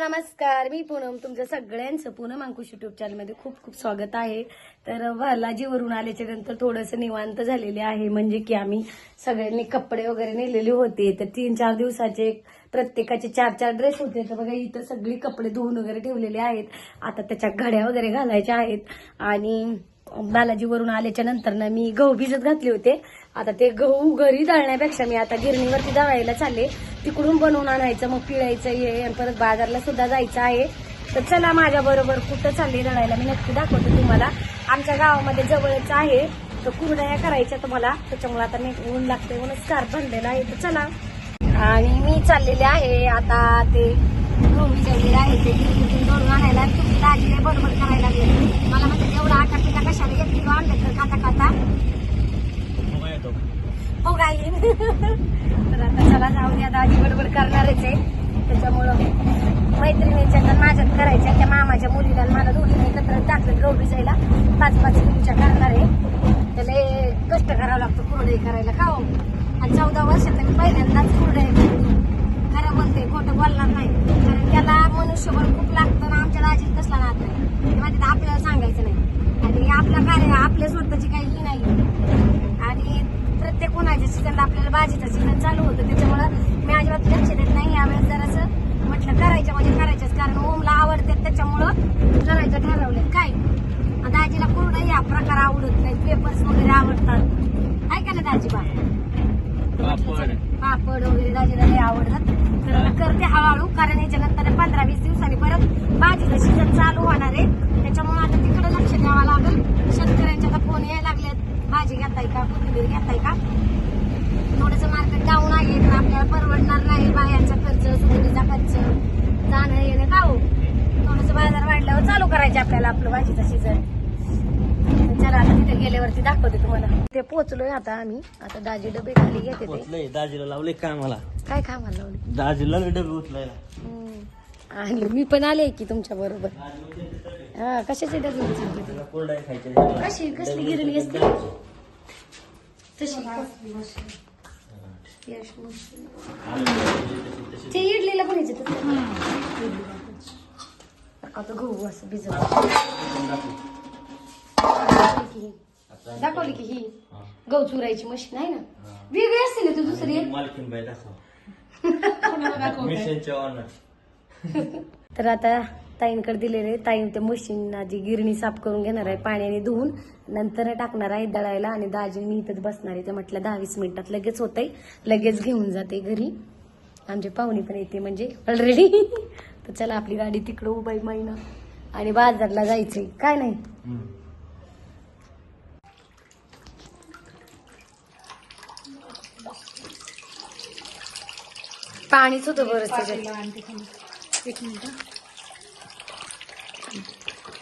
नमस्कार मी पूनम. तुमचं सगळ्यांचं पूनम अंकुश युट्यूब चॅनलमध्ये खूप खूप स्वागत आहे. तर बालाजीवरून आल्याच्यानंतर थोडंसं निवांत झालेले आहे. म्हणजे की आम्ही सगळ्यांनी कपडे वगैरे नेलेले होते. तर तीन चार दिवसाचे प्रत्येकाचे चार चार ड्रेस होते. तर बघा इथं सगळी कपडे धुवून वगैरे ठेवलेले आहेत. आता त्याच्या घड्या वगैरे घालायच्या आहेत. आणि बालाजीवरून आल्याच्यानंतर ना मी गहू भिजत घातले होते. आता ते गहू घरी दळण्यापेक्षा मी आता गिरणीवरती दळायला चालले. तिकडून बनवून आणायचं मग पिळायचं हे आणि परत बाजारला सुद्धा जायचं आहे. तर चला माझ्या बरोबर कुठं चालले दळायला मी नक्की दाखवते तुम्हाला. आमच्या गावामध्ये जवळच आहे. तर कुरड्या करायच्या तुम्हाला. त्याच्यामुळे आता मी ऊन लागते म्हणून स्कार्फ बनलेला आहे. तर चला. आणि मी चाललेले आहे. आता ते गहू चाललेले आहे. ते गिरणीतून दळून आणायला. तुम्ही दाजीला बरोबर करायला लागले. मला म्हणजे एवढा आटा पिठा कशाला एक किलो तर खाता खाता हो गाई तर आता चला जाऊ द्या आजी बडबड करणारच आहे. त्याच्यामुळं मैत्रिणीच्या तर माझ्यात करायच्या. त्या मामाच्या मुलीला मला दोन्ही एकत्र टाकलं गौरी जायला. पाच पाच किलोच्या करणार आहे. त्याला हे कष्ट करावं लागतं कुरडई करायला. का हो? आणि चौदा वर्षात मी पहिल्यांदाच कुरडई खरं बोलते खोटं बोलणार नाही. कारण त्याला मनुष्यबळ खूप लागतं ना आमच्या दाजीत कसला राहत नाही. म्हणजे ते आपल्याला सांगायचं नाही. आणि आपलं कार्य आपल्या स्वतःची काही नाही. आणि प्रत्येक उन्हाळ्याच्या सीझनला आपल्याला भाजीचं सीझन चालू होतं. त्याच्यामुळं मी अजिबात लक्ष देत नाही यावेळेस जरासं. म्हटलं करायचं म्हणजे करायचंच कारण ओमला आवडते त्याच्यामुळं करायचं ठरवलं काय? दाजीला कुरडं या प्रकार आवडत नाही पेपर्स वगैरे आवडतात. आहे का ना दाजी बा. पापड. पापड वगैरे दाजीला लय आवडतात. तर करते हळूहळू कारण याच्यानंतर पंधरा वीस दिवसांनी परत भाजीचं सीझन चालू होणार आहे. त्याच्यामुळे आता तिकडे लक्ष द्यावं लागेल. शेतकऱ्यांच्या आता फोन यायला लागलेत. भाजी घेताय का? कोथिंबीर घेताय का? थोडस मार्केट डाऊन आहे तर आपल्याला परवडणार नाही. बाहेरचा खर्च सुगंधीचा खर्च जाणं येणं का हो? थोडस बाजार वाढल्यावर चालू करायचे आपल्याला आपलं भाजीचं सीझन चला आता तिथे गेल्यावरती दाखवते तुम्हाला. ते पोहोचलोय आता आम्ही. आता दाजी डबे खाली घेते ते. उचलय दाजीला लावले कामाला काय लावले दाजीला लय डबे उचलायला. हम्म. आणि मी पण आले की तुमच्या बरोबर. हा कशाचे डबे उचलते? ते? कोरडाई खायच्या कशी कसली गिरणी असते? तशी. यश मशीन. ते इडलीला पण यायचे आता गहू असं भिजवलं दाखवली की ही. गहू चुरायची मशीन आहे ना? वेगळी असते ना तू दुसरी. एक मालकीन बाई दाखव. तर आता ताईंकडे दिलेले. ताईं ते मशीन जी गिरणी साफ करून घेणार आहे पाण्याने धुवून नंतर टाकणार आहे दळायला. आणि दाजी मी इथंच बसणार आहे. ते म्हटलं दहा वीस मिनिटात लगेच होतंय. लगेच घेऊन जाते घरी. आमचे पाहुणे पण येते म्हणजे ऑलरेडी तर चला आपली गाडी तिकडं उभाई महिना आणि बाजारला जायचंय. काय नाही? पाणीच होतं बरंच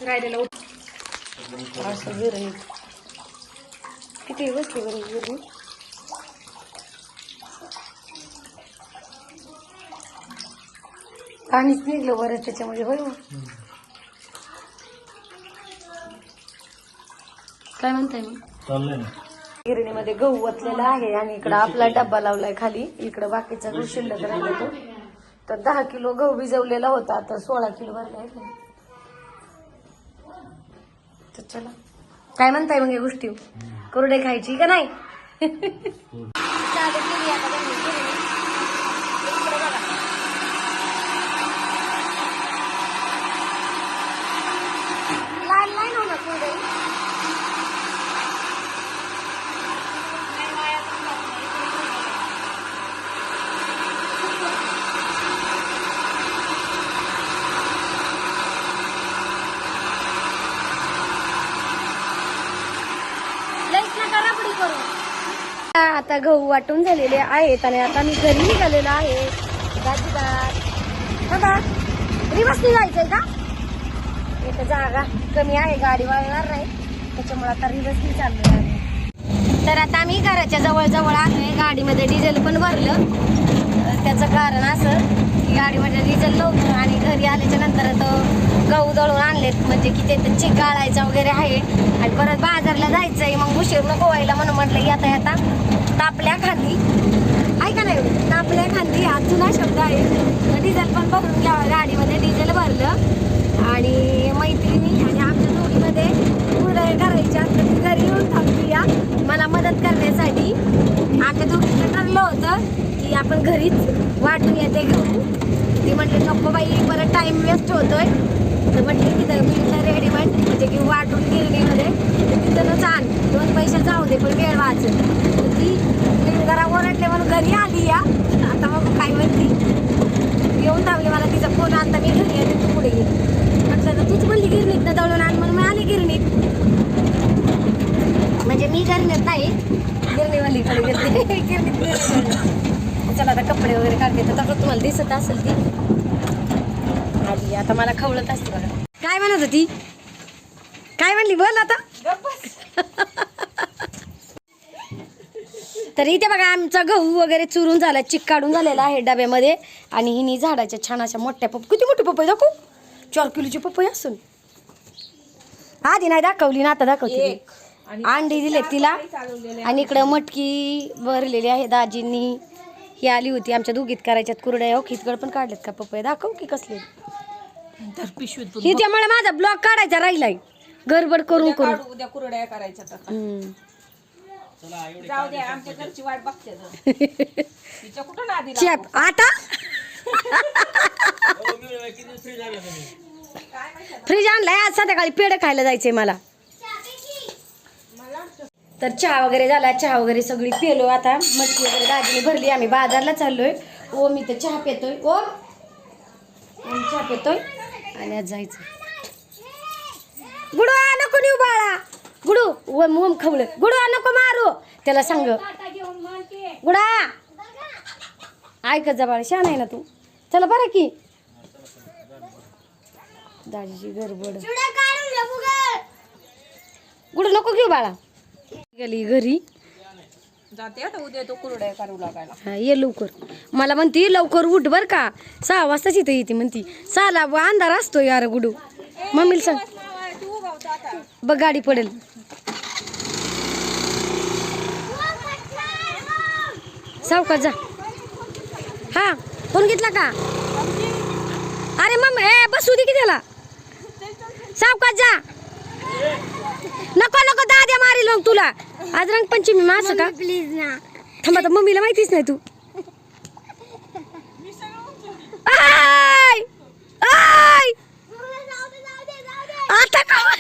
त्याच्यात असं गिरणी किती बसली बरं गिरणी पाणीच निघलं बरं त्याच्यामध्ये होय. काय म्हणताय मग? चाललंय ना. गिरणीमध्ये गहू वतलेला आहे आणि इकडं आपला डब्बा लावलाय खाली. इकडं बाकीचा गहू शिल्लक राहिला तो तर दहा किलो गहू भिजवलेला होता. आता सोळा किलो भरलाय. तर चला. काय म्हणताय मग या गोष्टी? कुरडे खायची का नाही चालू केली आता त्यांनी गिरणी. इकडं बघा. लाल नाही ना होणार कुरडई लईच नका रबडी करू आता गहू वाटून झालेले आहेत आणि आता मी घरी निघालेलो आहे. दाजीदार रिवर्सनी जायचंय का? इथं जागा कमी आहे गाडी वळणार नाही. त्याच्यामुळे आता रिवर्सनी चाललो आहे तर आता आम्ही घराच्या जवळ जवळ आलोय गाडीमध्ये डिझेल पण भरलं. त्याचं कारण असं गाडीमध्ये डिझेल नव्हतं आणि घरी आल्याच्यानंतर तो गहू दळून आणलेत. म्हणजे की ते चिक गाळायचा वगैरे आहे. आणि परत बाजारला जायचं आहे मग उशीर नको व्हायला म्हणून म्हटलं येता येता तापल्या खांदी. ऐका नाही? तापल्या खाली हा जुना शब्द आहे. डिझेल पण भरून घ्यावा गाडीमध्ये डिझेल भरलं. आणि मैत्रिणी आणि आमच्या दोघीमध्ये कुरडया करायच्या. घरी येऊन थांबली मला मदत करण्यासाठी. आम्ही दोघींचं ठरलं होतं. ती आपण घरीच वाटून येते घेऊ ती म्हटली नको बाई परत टाइम वेस्ट होतोय. तर म्हटली तिथं मिळतं रेडीमेड म्हणजे की वाटून गिरणीमध्ये तर तिथूनच आण. दोन पैसे जाऊ दे पण वेळ वाचेल तर ती जरा ओरडले म्हणून घरी आली या. आता मग काय म्हणती? येऊन धावली मला तिचा फोन आणता मी घरी येते तू पुढे गेली म्हटलं तर तूच म्हणली गिरणीत ना दळून आण म्हणून मी आली गिरणीत. म्हणजे मी गिरणीत नाही गिरणीवालीकडे गेलते गिरणीत चला आता कपडे वगैरे काढते. तर तुम्हाला दिसत असेल ती. आली. आता मला खवळत असते बघा. काय म्हणत होती? काय म्हणली? बोल आता. तर इथे बघा आमचा गहू वगैरे चुरून झाला चिक काढून झालेला आहे डब्यामध्ये. आणि हिनी झाडाच्या छान अशा मोठ्या पप किती मोठी पपई दाखवू. चार किलोची पपई असून. आधी नाही दाखवली ना आता दाखवते. अंडी दिले तिला. आणि इकडं मटकी भरलेली आहे दाजींनी. ही आली होती. आमच्या दुगीत करायच्यात कुरड्या. हो खिचगड पण काढलेत का पपई दाखव की कसले तर पिशवीत ही त्यामुळे माझा ब्लॉग काढायचा राहिलाय. गडबड करून करून उद्या कुरड्या करायच्या तर हम्म. जाऊ द्या आमच्या घरची वाट बघते जरा. तिच्या कुठं नादी लागू? चॅप आता? फ्रीज आणलाय. आज संध्याकाळी पेढे खायला जायचंय मला. तर चहा वगैरे झाला चहा वगैरे सगळी पेलो आता. मटकी वगैरे दाजीने भरली आम्ही बाजारला चाललोय. ओ मी तर चहा पितोय. ओ ओम चहा पितोय. आणि आज जायचं. गुडू आ, नको नेऊ बाळा. गुडू ओम ओम खवळ गुडू आ, नको मारू. त्याला सांग. गुडा. ऐकत जा बाळा शान आहे ना तू. चला बरं की. दाजीची गडबड. गुडू नको घेऊ बाळा. गेली घरी. जाते आता उद्या तो कुरड्या करू लागायला. हा ये लवकर. मला म्हणती लवकर उठ बर का. सहा वाजताच इथं येते म्हणती. सहाला ब- अंधार असतो यार गुडू. मम्मीला सांग. तू उगावतो आता. बघ गाडी पडेल. सावकाश जा. हा फोन घेतला का? अरे मग ए बसू दे की त्याला. सावकाश जा. नको नको दाद्या मारी मग तुला. आज रंगपंचमी मास का? प्लीज ना. थांबा तर मम्मीला माहितीच नाही तू. आय! आय! आता का